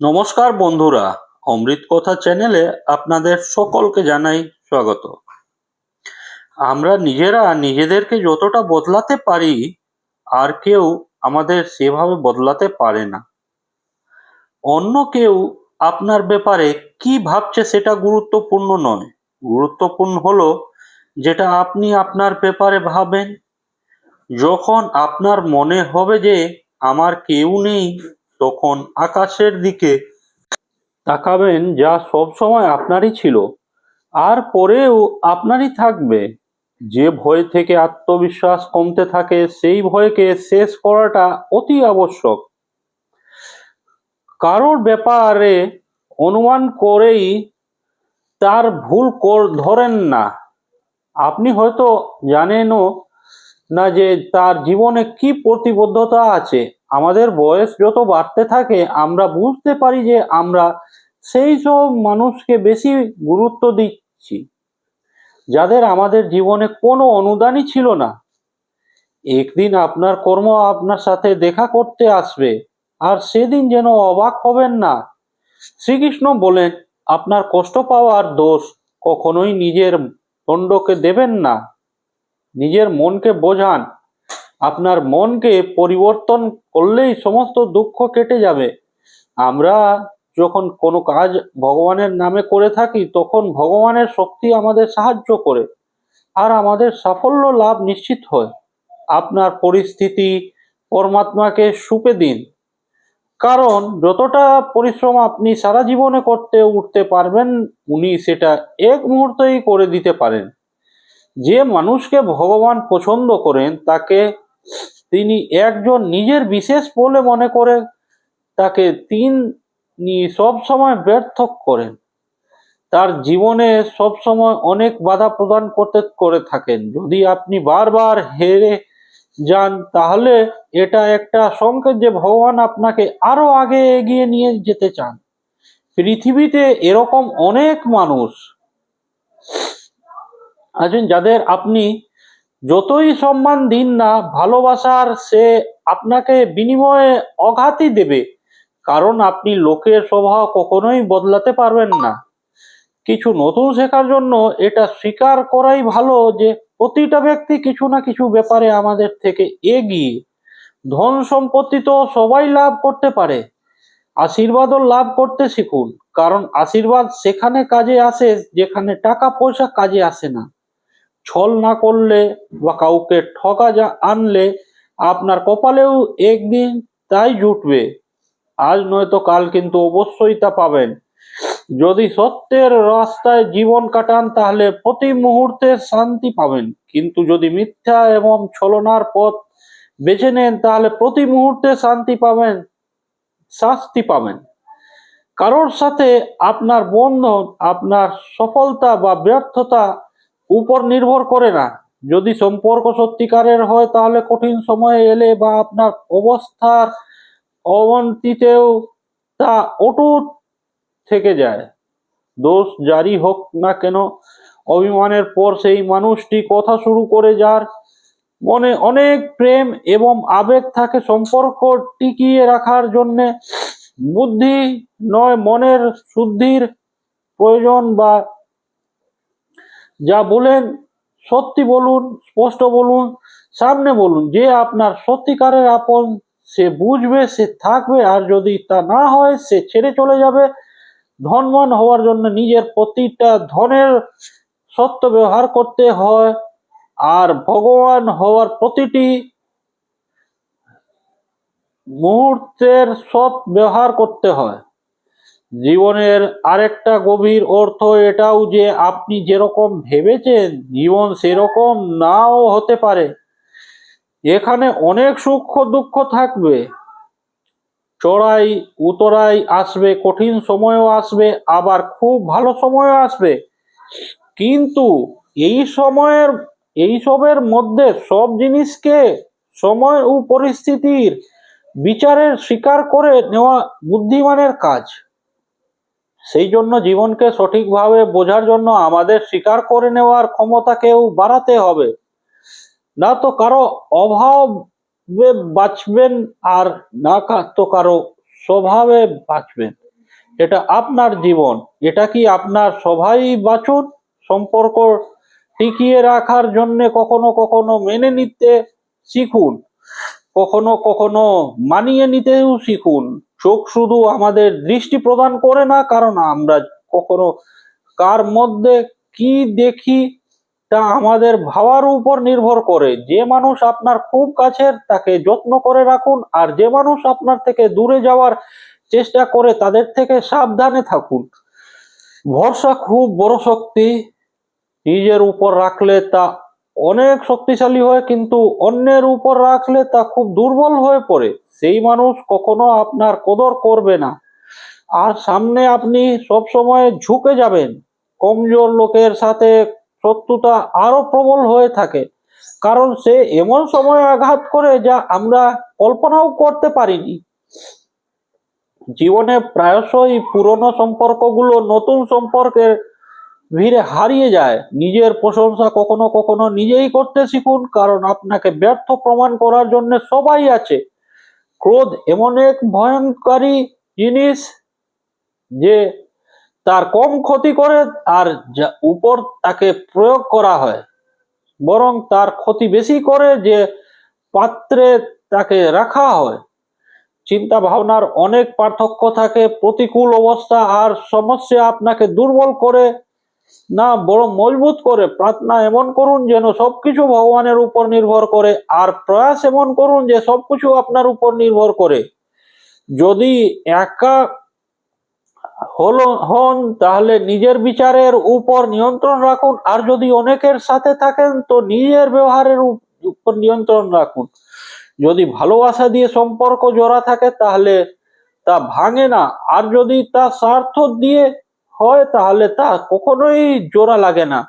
নমস্কার বন্ধুরা, অমৃত কথা চ্যানেলে আপনাদের সকলকে জানাই স্বাগত। আমরা নিজেরা নিজেদেরকে যতটা বদলাতে পারি, আর কেউ আমাদের সেভাবে বদলাতে পারে না। অন্য কেউ আপনার ব্যাপারে কি ভাবছে সেটা গুরুত্বপূর্ণ নয়। গুরুত্বপূর্ণ হলো যেটা আপনি আপনার ব্যাপারে ভাবেন। যখন আপনার মনে হবে যে আমার কেউ নেই তখন আকাশের দিকে তাকাবেন যা সব সময় আপনারই ছিল। আর পরেও আপনারই থাকবে। যে ভয় থেকে আত্মবিশ্বাস কমতে থাকে, সেই ভয়কে শেষ করাটা অতি আবশ্যক। কারোর ব্যাপারে অনুমান করেই তার ভুল ধরেন না। আপনি হয়তো জানেনও না যে তার জীবনে কি প্রতিবদ্ধতা আছে। আমাদের বয়স যত বাড়তে থাকে, আমরা বুঝতে পারি যে আমরা সেই সব মানুষকে বেশি গুরুত্ব দিচ্ছি। যাদের আমাদের জীবনে কোনো অনুদানই ছিল না। একদিন আপনার কর্ম আপনার সাথে দেখা করতে আসবে, আর সেদিন যেন অবাক হবেন না। শ্রীকৃষ্ণ বলেন, আপনার কষ্ট পাওয়ার দোষ কখনোই নিজের দণ্ডকে দেবেন না। নিজের মনকে বোঝান আপনার মনকে পরিবর্তন করলেই সমস্ত দুঃখ কেটে যাবে। আমরা যখন কোনো কাজ ভগবানের নামে করে থাকি, তখন ভগবানের শক্তি আমাদের সাহায্য করে আর আমাদের সাফল্য লাভ নিশ্চিত হয়। আপনার পরিস্থিতি পরমাত্মাকে সুপে দিন। কারণ যতটা পরিশ্রম আপনি সারা জীবনে করতে উঠতে পারবেন, উনি সেটা এক মুহূর্তেই করে দিতে পারেন। যে মানুষকে ভগবান পছন্দ করেন, তাকে তিনি একজন নিজের বিশেষ বলে মনে করে তাকে তিনি সব সময় ব্যর্থ করেন। তার জীবনে সব সময় অনেক বাধা প্রদান করতে করে থাকেন। যদি আপনি বারবার হেরে যান, তাহলে এটা একটা সংকেত যে ভগবান আপনাকে আরও আগে এগিয়ে নিয়ে যেতে চান। পৃথিবীতে এরকম অনেক মানুষ আছেন যাদের আপনি যতই সম্মান দিন না, ভালোবাসার সে আপনাকে বিনিময়ে অঘাতই দেবে। কারণ আপনি লোকের স্বভাব কখনোই বদলাতে পারবেন না। কিছু নতুন শেখার জন্য এটা স্বীকার করাই ভালো যে, প্রতিটা ব্যক্তি কিছু না কিছু ব্যাপারে আমাদের থেকে এগিয়ে ধন সম্পত্তি তো সবাই লাভ করতে পারে। আশীর্বাদও লাভ করতে শিখুন। কারণ আশীর্বাদ সেখানে কাজে আসে, যেখানে টাকা পয়সা কাজে আসে না। ছল না করলে বা কাউকে ঠকা যা আনলে আপনার কপালেও একদিন তাই জুটবে। আজ নয়তো কাল কিন্তু অবশ্যই তা পাবেন। যদি সত্যের রাস্তায় জীবন কাটান তাহলে প্রতি মুহূর্তে শান্তি পাবেন। কিন্তু যদি মিথ্যা এবং ছলনার পথ বেছে নেন তাহলে প্রতি মুহূর্তে শান্তি পাবেন, শাস্তি পাবেন। কারোর সাথে আপনার বন্ধন, আপনার সফলতা বা ব্যর্থতা উপর নির্ভর করে না। যদি সম্পর্ক সত্যিকারের হয়, তাহলে কঠিন সময়ে এলে বা আপনার অবস্থার অবনতিতেও তা অটুট থেকে যায়। দোষ জারি হোক না কেন, অভিমানের পর সেই মানুষটি কথা শুরু করে যার মনে অনেক প্রেম এবং আবেগ থাকে। সম্পর্ক টিকিয়ে রাখার জন্য বুদ্ধি নয়, মনের শুদ্ধির প্রয়োজন বা যা বলেন, সত্যি বলুন, স্পষ্ট বলুন, সামনে বলুন, যে আপনার সত্যিকারের আপন, সে বুঝবে, সে থাকবে, আর যদি তা না হয়, সে ছেড়ে চলে যাবে। ধনবান হওয়ার জন্য নিজের প্রতিটা ধনের সত্য ব্যবহার করতে হয়, আর ভগবান হওয়ার প্রতিটি মুহূর্তের সৎ ব্যবহার করতে হয়। জীবনের আরেকটা গভীর অর্থ এটাও যে আপনি যেরকম ভেবেছেন জীবন সেরকম নাও হতে পারে। এখানে অনেক সূক্ষ্ম দুঃখ থাকবে। চড়াই উতরাই আসবে, কঠিন সময়ও আসবে, আবার খুব ভালো সময়ও আসবে। কিন্তু এই সময়ের এইসবের মধ্যে সব জিনিসকে সময় ও পরিস্থিতির বিচারের স্বীকার করে নেওয়া বুদ্ধিমানের কাজ। সেই জন্য জীবনকে সঠিকভাবে বোঝার জন্য আমাদের স্বীকার করে নেওয়ার ক্ষমতাকেও বাড়াতে হবে। না তো কারও অভাবে বাঁচবেন আর না তো কারও স্বভাবে বাঁচবেন। এটা আপনার জীবন, এটা কি আপনার সবাই বাঁচুন? সম্পর্ক টিকিয়ে রাখার জন্য কখনো কখনো মেনে নিতে শিখুন। কখনো কখনো মানিয়ে নিতেও শিখুন। চোখ শুধু আমাদের দৃষ্টি প্রদান করে না, কারণ আমরা কখনো কার মধ্যে কি দেখি তা আমাদের ভাবার উপর নির্ভর করে। যে মানুষ আপনার খুব কাছের, তাকে যত্ন করে রাখুন, আর যে মানুষ আপনার থেকে দূরে যাওয়ার চেষ্টা করে, তাদের থেকে সাবধানে থাকুন। ভরসা খুব বড় শক্তি। নিজের উপর রাখলে তা অনেক শক্তিশালী হয়, কিন্তু অন্যের উপর রাখলে তা খুব দুর্বল হয়ে পড়ে। সেই মানুষ কখনো আপনার কদর করবে না। আর সামনে আপনি সব সময় ঝুঁকে যাবেন। কমজোর লোকের সাথে শত্রুতা আরও প্রবল হয়ে থাকে। কারণ সে এমন সময় আঘাত করে যা আমরা কল্পনাও করতে পারিনি। জীবনে প্রায়শই পুরনো সম্পর্কগুলো নতুন সম্পর্কের ভিড়ে হারিয়ে যায়। নিজের প্রশংসা কখনো কখনো নিজেই করতে শিখুন, কারণ আপনাকে ব্যর্থ প্রমাণ করার জন্য সবাই আছে। ক্রোধ এমন এক ভয়ঙ্করী জিনিস যে তার কম ক্ষতি করে আর যা উপর তাকে প্রয়োগ করা হয়। বরং তার ক্ষতি বেশি করে যে পাত্রে তাকে রাখা হয়। চিন্তা ভাবনার অনেক পার্থক্য থাকে। প্রতিকূল অবস্থা আর সমস্যা আপনাকে দুর্বল করে না বড় মজবুত করে, প্রার্থনা এমন করুন যেন সবকিছু ভগবানের উপর নির্ভর করে, আর প্রয়াস এমন করুন যে সবকিছু আপনার উপর নির্ভর করে। যদি একা হলো, হন, তাহলে নিজের বিচারের উপর নিয়ন্ত্রণ রাখুন, আর যদি অনেকের সাথে থাকেন, তো নিজের ব্যবহারের উপর নিয়ন্ত্রণ রাখুন। যদি ভালোবাসা দিয়ে সম্পর্ক জোড়া থাকে, তাহলে তা ভাঙে না, আর যদি তা স্বার্থ দিয়ে হয় তাহলে তা কখনোই জোড়া লাগে না।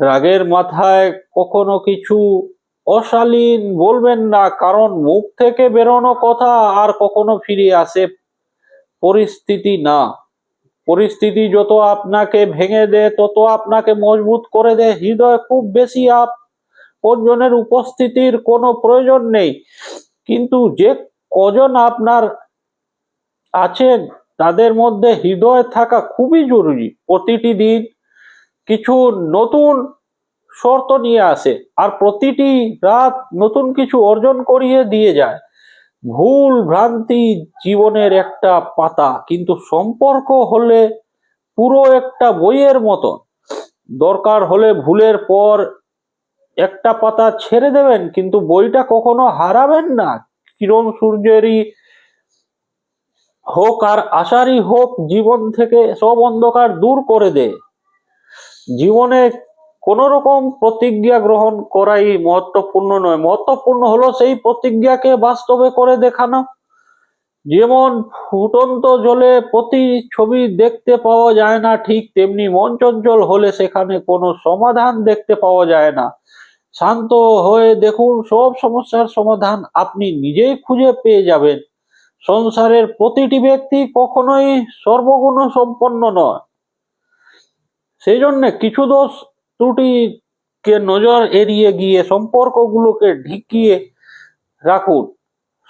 রাগের মাথায় কখনো কিছু অশালীন বলবেন না, কারণ মুখ থেকে বেরোনো কথা আর কখনো ফিরে আসে পরিস্থিতি না। পরিস্থিতি যত আপনাকে ভেঙে দেয় তত আপনাকে মজবুত করে দেয় হৃদয় খুব বেশি আপনজনের উপস্থিতির কোনো প্রয়োজন নেই। কিন্তু যে কজন আপনার আছেন তাদের মধ্যে হৃদয় থাকা খুবই জরুরি। প্রতিটি দিন কিছু নতুন শর্ত নিয়ে আসে আর প্রতিটি রাত নতুন কিছু অর্জন করিয়ে দিয়ে যায়। ভুল ভ্রান্তি জীবনের একটা পাতা, কিন্তু সম্পর্ক হলে পুরো একটা বইয়ের মতো দরকার হলে ভুলের পর একটা পাতা ছেড়ে দেবেন, কিন্তু বইটা কখনো হারাবেন না। কিরণ সূর্যেরই হোক আর আশারই হোক, জীবন থেকে সব অন্ধকার দূর করে দেয় জীবনে কোন রকম প্রতিজ্ঞা গ্রহণ করাই মহত্বপূর্ণ নয়। মহত্বপূর্ণ হলো সেই প্রতিজ্ঞাকে বাস্তবে করে দেখানো। যেমন ফুটন্ত জলে প্রতি ছবি দেখতে পাওয়া যায় না ঠিক তেমনি মন চঞ্চল হলে সেখানে কোনো সমাধান দেখতে পাওয়া যায় না। শান্ত হয়ে দেখুন সব সমস্যার সমাধান আপনি নিজেই খুঁজে পেয়ে যাবেন। সংসারের প্রতিটি ব্যক্তি কখনোই সর্বগুণ সম্পন্ন নয়। সেই জন্য কিছু দোষ ত্রুটিকে নজর এড়িয়ে গিয়ে সম্পর্কগুলোকে ঢিকিয়ে রাখুন।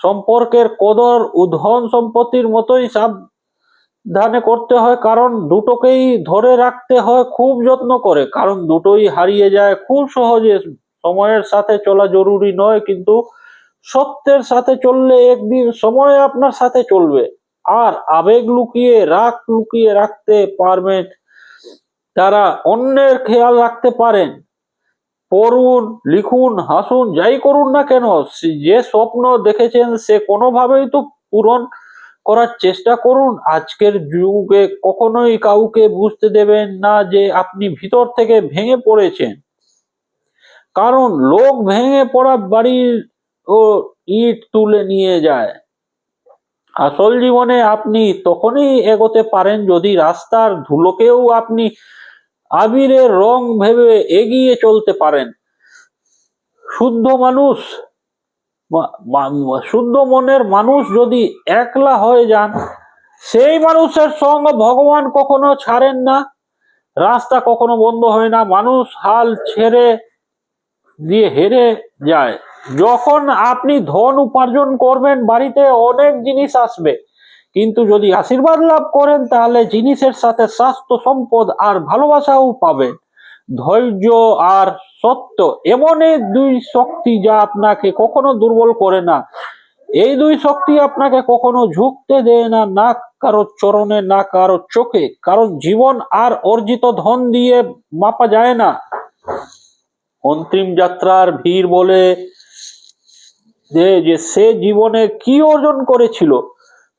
সম্পর্কের কদর উধন সম্পত্তির মতোই সাবধানে করতে হয়, কারণ দুটোকেই ধরে রাখতে হয় খুব যত্ন করে, কারণ দুটোই হারিয়ে যায় খুব সহজে। সময়ের সাথে চলা জরুরি নয়, কিন্তু সত্যের সাথে চললে একদিন সময় আপনার সাথে চলবে। আর আবেগ লুকিয়ে, রাগ লুকিয়ে রাখতে পারবেন তারা, অন্যের খেয়াল রাখতে পারেন। পড়ুন, লিখুন, হাসুন, যাই করুন না কেন যে স্বপ্ন দেখেছেন সে কোনোভাবেই তো পূরণ করার চেষ্টা করুন। আজকের যুগে কখনোই কাউকে বুঝতে দেবেন না যে আপনি ভিতর থেকে ভেঙে পড়েছেন। কারণ লোক ভেঙে পড়া বাড়ির ও ইট তুলে নিয়ে যায়। আসল জীবনে আপনি তখনই এগোতে পারেন যদি রাস্তার ধুলোকেও আপনি আবিরের রং ভেবে এগিয়ে চলতে পারেন। শুদ্ধ মানুষ শুদ্ধ মনের মানুষ যদি একলা হয়ে যান, সেই মানুষের সঙ্গ ভগবান কখনো ছাড়েন না। রাস্তা কখনো বন্ধ হয় না। মানুষ হাল ছেড়ে দিয়ে হেরে যায়। যখন আপনি ধন উপার্জন করবেন, বাড়িতে অনেক জিনিস আসবে। কিন্তু যদি আশীর্বাদ লাভ করেন, তাহলে জিনিসের সাথে স্বাস্থ্য, সম্পদ আর ভালোবাসাও পাবেন। ধৈর্য আর সত্য এমন এই দুই শক্তি যা আপনাকে কখনো দুর্বল করে না। এই দুই শক্তি আপনাকে কখনো ঝুঁকতে দেয় না না কারও চরণে, না কারও চোখে। কারণ জীবন আর অর্জিত ধন দিয়ে মাপা যায় না। অন্তিম যাত্রার ভিড় বলে যে যে সে জীবনে কি অর্জন করেছিল?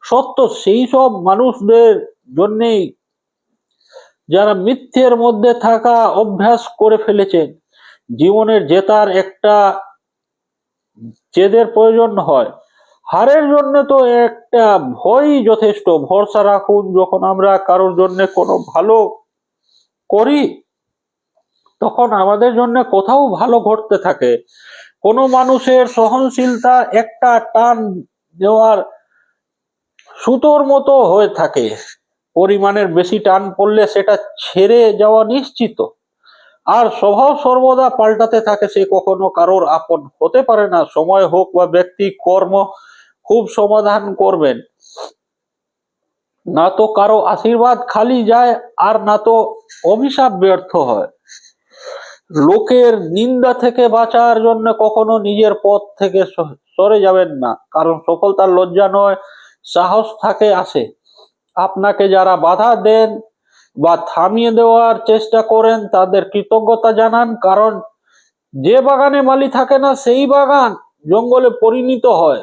সত্য, সেই সব মানুষদের জন্যেই যারা মিথ্যের মধ্যে থাকা অভ্যাস করে ফেলেছেন, জীবনের জেতার একটা জেদের প্রয়োজন হয়। হারের জন্য তো একটা ভয়ই যথেষ্ট। ভরসা রাখুন, যখন আমরা কারোর জন্য কোনো ভালো করি, তখন আমাদের জন্য কোথাও ভালো ঘটতে থাকে। কোনো মানুষের সহনশীলতা একটা টান দেওয়ার সুতোর মতো হয়ে থাকে। পরিমাণের বেশি টান পড়লে সেটা ছেড়ে যাওয়া নিশ্চিত। আর স্বভাব সর্বদা পাল্টাতে থাকে, সে কখনো কারোর আপন হতে পারে না। সময় হোক বা ব্যক্তি, কর্ম খুব সমাধান করবেন। না তো কারও আশীর্বাদ খালি যায় আর না তো অভিশাপ ব্যর্থ হয়। লোকের নিন্দা থেকে বাঁচার জন্য কখনো নিজের পথ থেকে সরে যাবেন না। কারণ সফলতার লজ্জা নয়, সাহস থাকে আসে। আপনাকে যারা বাধা দেন বা থামিয়ে দেওয়ার চেষ্টা করেন, তাদের কৃতজ্ঞতা জানান। কারণ যে বাগানে মালি থাকে না, সেই বাগান জঙ্গলে পরিণত হয়।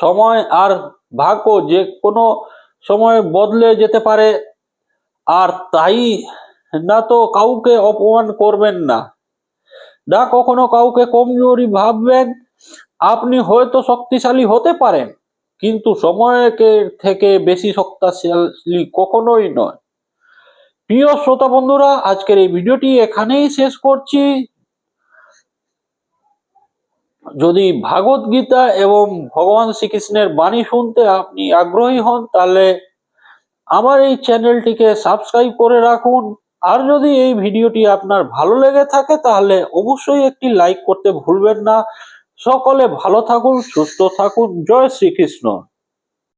সময় আর ভাগ্য যে কোনো সময় বদলে যেতে পারে। আর তাই না তো কাউকে অপমান করবেন না। না কখনো কাউকে কমজোরি ভাববেন। আপনি হয়তো শক্তিশালী হতে পারেন, কিন্তু সময়কে থেকে বেশি শক্তিশালী কখনোই নয়। প্রিয় শ্রোতা বন্ধুরা, আজকের এই ভিডিওটি এখানেই শেষ করছি। যদি ভাগবত গীতা এবং ভগবান শ্রীকৃষ্ণের বাণী শুনতে আপনি আগ্রহী হন, তাহলে আমার এই চ্যানেলটিকে সাবস্ক্রাইব করে রাখুন। আর যদি এই ভিডিওটি আপনার ভালো লেগে থাকে, তাহলে অবশ্যই একটি লাইক করতে ভুলবেন না। সকলে ভালো থাকুন, সুস্থ থাকুন। জয় শ্রীকৃষ্ণ।